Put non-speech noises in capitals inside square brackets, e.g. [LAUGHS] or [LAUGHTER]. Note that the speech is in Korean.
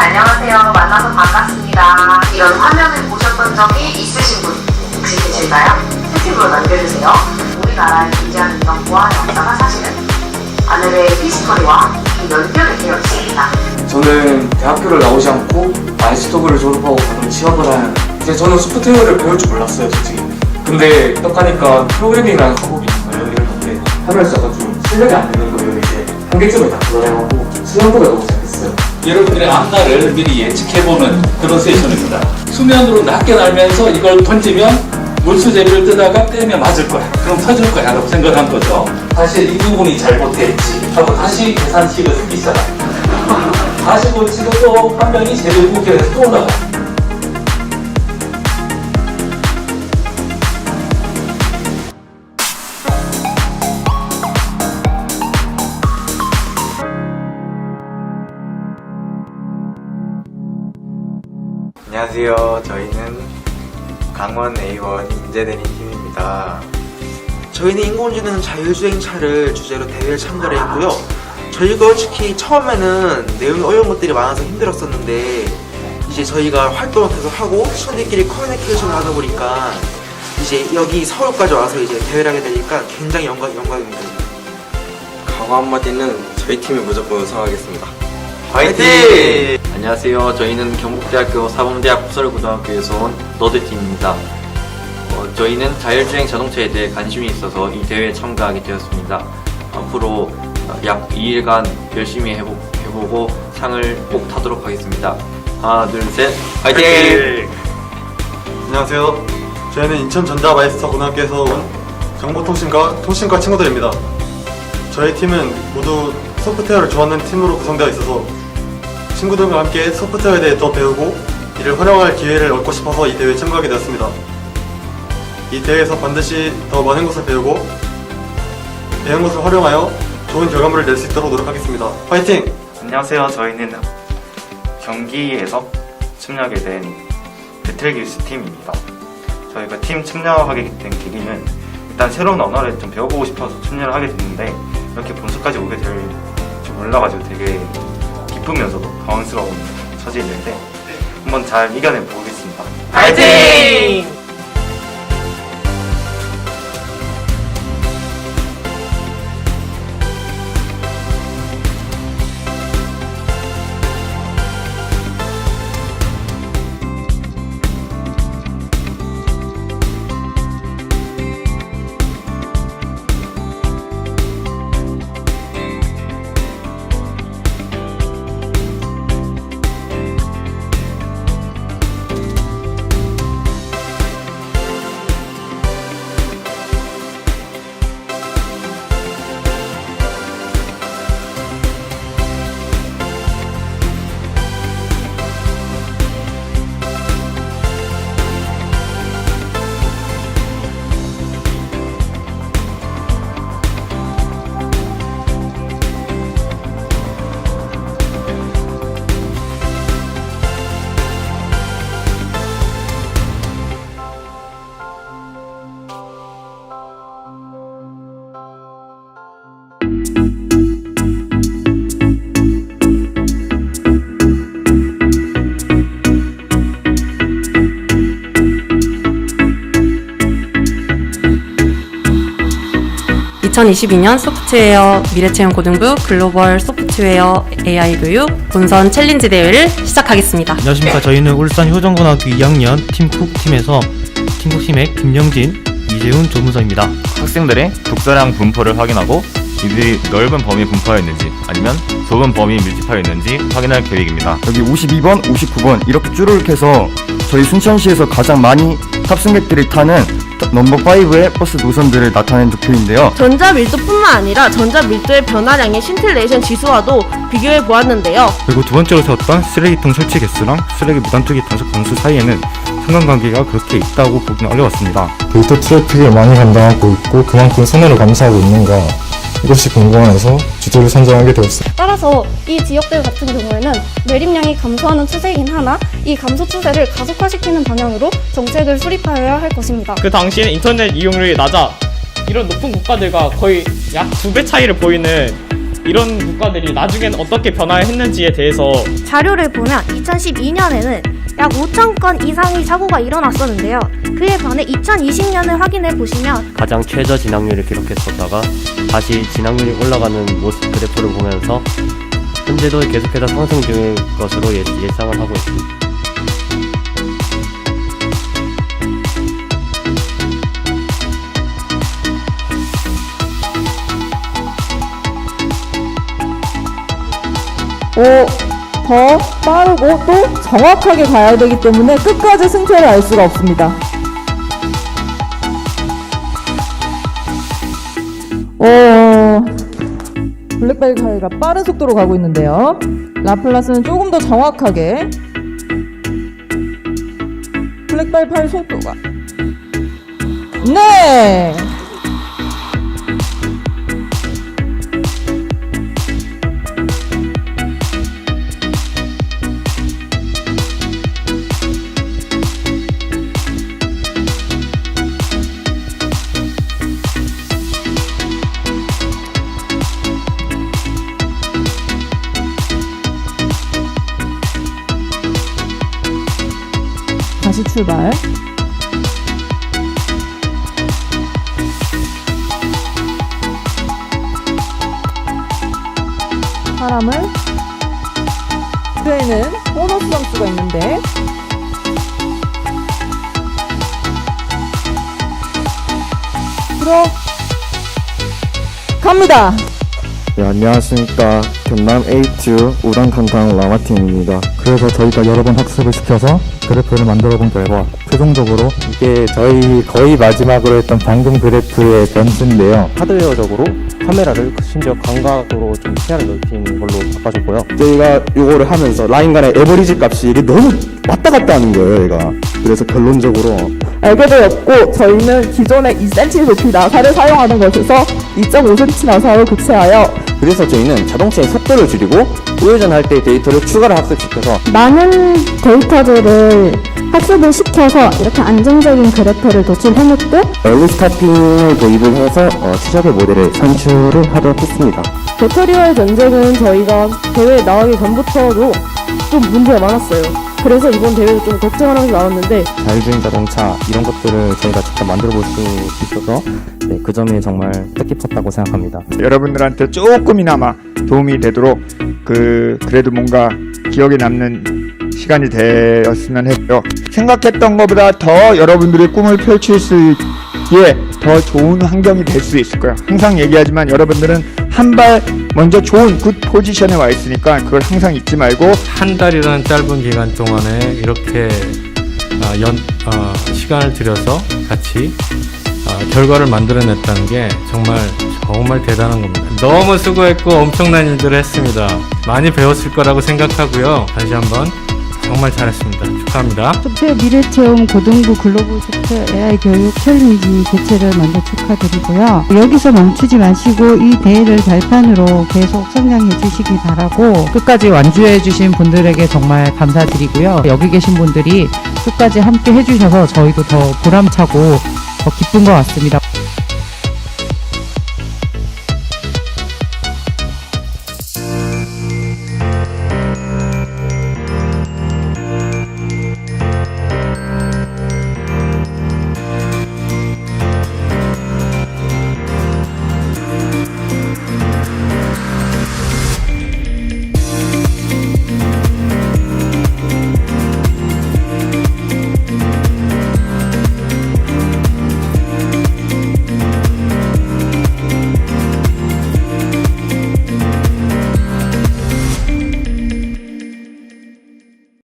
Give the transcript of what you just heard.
안녕하세요. 만나서 반갑습니다. 이런 화면을 보셨던 적이 있으신 분 혹시 계실까요? 채팅으로 남겨주세요. 우리나라에 존재하는 보안의 역사가 사실은 하늘의 히스토리와 연결이 되어 있습니다. 저는 대학교를 나오지 않고 아이스토브를 졸업하고 바로 취업을 한 이제 저는 소프트웨어를 배울 줄 몰랐어요 솔직히 근데 떡하니까 프로그래밍이라는 과목이 있어요 이랬는데 하면서 약간 좀 실력이 안 되는 거예요 이제 한계점을 다 드러내고 수영보다 너무 잘했어요 여러분들의 앞날을 미리 예측해보는 그런 세션입니다. 수면으로 낮게 날면서 이걸 던지면 물수제비를 뜨다가 때리면 맞을 거야. 그럼 터질 거야. 라고 생각한 거죠. 사실 이 부분이 잘못됐지. 하고 다시 계산식을 쓰기 시작. [LAUGHS] 다시 고치고 또한 명이 제대로 웃겨내서 또 올라가. 안녕하세요. 저희는 강원 A1 인재대리 팀입니다. 저희는 인공지능 자율주행차를 주제로 대회에 참가를 했고요. 저희가 솔직히 처음에는 내용이 어려운 것들이 많아서 힘들었었는데 이제 저희가 활동을 계속 하고 친구들끼리 커뮤니케이션을 하다 보니까 이제 여기 서울까지 와서 이제 대회를 하게 되니까 굉장히 영광, 영광입니다. 강원 한마디는 저희 팀이 무조건 우승하겠습니다. 화이팅! 안녕하세요. 저희는 경북대학교 사범대학 부설고등학교에서 온 너드팀입니다. 어, 저희는 자율주행 자동차에 대해 관심이 있어서 이 대회에 참가하게 되었습니다. 앞으로 어, 약 2일간 열심히 해보, 해보고 상을 꼭 타도록 하겠습니다. 하나, 둘, 셋, 화이팅! 안녕하세요. 저희는 인천 전자마이스터 고등학교에서 온 정보통신과 통신과 친구들입니다. 저희 팀은 모두 소프트웨어를 좋아하는 팀으로 구성되어 있어서 친구들과 함께 소프트웨어에 대해 더 배우고 이를 활용할 기회를 얻고 싶어서 이 대회에 참가하게 되었습니다. 이 대회에서 반드시 더 많은 것을 배우고 배운 것을 활용하여 좋은 결과물을 낼 수 있도록 노력하겠습니다. 화이팅! 안녕하세요. 저희는 경기에서 참여하게 된 배틀기우스 팀입니다. 저희가 팀 참여하게 된 계기는 일단 새로운 언어를 좀 배워보고 싶어서 참여를 하게 됐는데 이렇게 본선까지 오게 될 줄 몰라가지고 되게 기쁘면서도 당황스러운 처지인데 한번 잘 이겨내 보겠습니다. 화이팅! (2022년) 소프트웨어 미래체험 고등부 글로벌 소프트웨어 AI 교육 본선 챌린지 대회를 시작하겠습니다. 안녕하십니까. 저희는 울산 효정고등학교 2학년 팀쿡 팀에서 팀쿡 팀의 김영진, 이재훈 조문서입니다. 학생들의 독서량 분포를 확인하고 이들이 넓은 범위 분포하였는지 아니면 좁은 범위 밀집하였는지 확인할 계획입니다. 여기 52번, 59번 이렇게 줄을 켜서 저희 순천시에서 가장 많이 탑승객들이 타는 넘버 5의 버스 노선들을 나타낸 도표인데요. 전자 밀도뿐만 아니라 전자 밀도의 변화량의 신틸레이션 지수와도 비교해 보았는데요. 그리고 두 번째로 세웠던 쓰레기통 설치 개수랑 쓰레기 무단 투기 단속 건수 사이에는 상관관계가 그렇게 있다고 보기는 어려웠습니다. 데이터 트래픽을 많이 감당하고 있고 그만큼 손해를 감수하고 있는가 이것이 궁금해서 주제를 선정하게 되었습니다. 따라서 이 지역들 같은 경우에는 매립량이 감소하는 추세이긴 하나 이 감소 추세를 가속화시키는 방향으로 정책을 수립하여야 할 것입니다. 그 당시에는 인터넷 이용률이 낮아 이런 높은 국가들과 거의 약 두 배 차이를 보이는 이런 국가들이 나중엔 어떻게 변화했는지에 대해서 자료를 보면 2012년에는 약 5천 건 이상의 사고가 일어났었는데요. 그에 반해 2020년을 확인해 보시면 가장 최저 진학률을 기록했었다가 다시 진학률이 올라가는 모습 그래프를 보면서 현재도 계속해서 상승 중일 것으로 예, 예상을 하고 있습니다. 더 빠르고 또 정확하게 가야 되기 때문에 끝까지 승패를 알 수가 없습니다. 어, 블랙벨 카이가 빠른 속도로 가고 있는데요. 라플라스는 조금 더 정확하게 블랙벨 파이 속도가 네! 출발. 사람을 그에는 보너스 점수가 있는데 들어 갑니다. 네, 안녕하십니까. 경남 A2 우당탕탕 라마팀입니다. 그래서 저희가 여러 번 학습을 시켜서 그래프를 만들어 본 결과 최종적으로 이게 저희 거의 마지막으로 했던 방금 그래프의 변수인데요. 하드웨어적으로 카메라를 심지어 광각으로 좀 시야를 넓히는 걸로 바꿔줬고요. 저희가 이거를 하면서 라인 간의 에버리지 값이 이게 너무 왔다 갔다 하는 거예요, 얘가. 그래서 결론적으로 알게 되었고 저희는 기존의 2cm 높이 나사를 사용하는 것에서 2.5cm 나사로 교체하여 그래서 저희는 자동차의 속도를 줄이고 우회전할 때 데이터를 추가로 학습시켜서 많은 데이터들을 학습을 시켜서 이렇게 안정적인 그래프를 도출해냈고 얼리 스타핑을 도입을 해서 어, 추적의 모델을 산출을 하도록 했습니다. 배터리와의 전쟁은 저희가 대회에 나가기 전부터도 좀 문제가 많았어요. 그래서 이번 대회도 좀 걱정을 하면서 나왔는데 자율주행 자동차 이런 것들을 저희가 직접 만들어 볼 수 있어서 네, 그 점이 정말 뜻깊었다고 생각합니다. 여러분들한테 조금이나마 도움이 되도록 그 그래도 뭔가 기억에 남는 시간이 되었으면 했고요. 생각했던 것보다 더 여러분들의 꿈을 펼칠 수 있기에 더 좋은 환경이 될 수 있을 거예요. 항상 얘기하지만 여러분들은 한 발 먼저 좋은 굿 포지션에 와 있으니까 그걸 항상 잊지 말고 한 달이라는 짧은 기간 동안에 이렇게 아, 연, 어, 시간을 들여서 같이 아, 결과를 만들어냈다는 게 정말 정말 대단한 겁니다. 너무 수고했고 엄청난 일들을 했습니다. 많이 배웠을 거라고 생각하고요. 다시 한번 정말 잘했습니다. 축하합니다. 소프트웨어 미래체험 고등부 글로벌 소프트웨어 AI 교육 챌린지 개최를 먼저 축하드리고요. 여기서 멈추지 마시고 이 대회를 발판으로 계속 성장해 주시기 바라고 끝까지 완주해 주신 분들에게 정말 감사드리고요. 여기 계신 분들이 끝까지 함께 해주셔서 저희도 더 보람차고 더 기쁜 것 같습니다.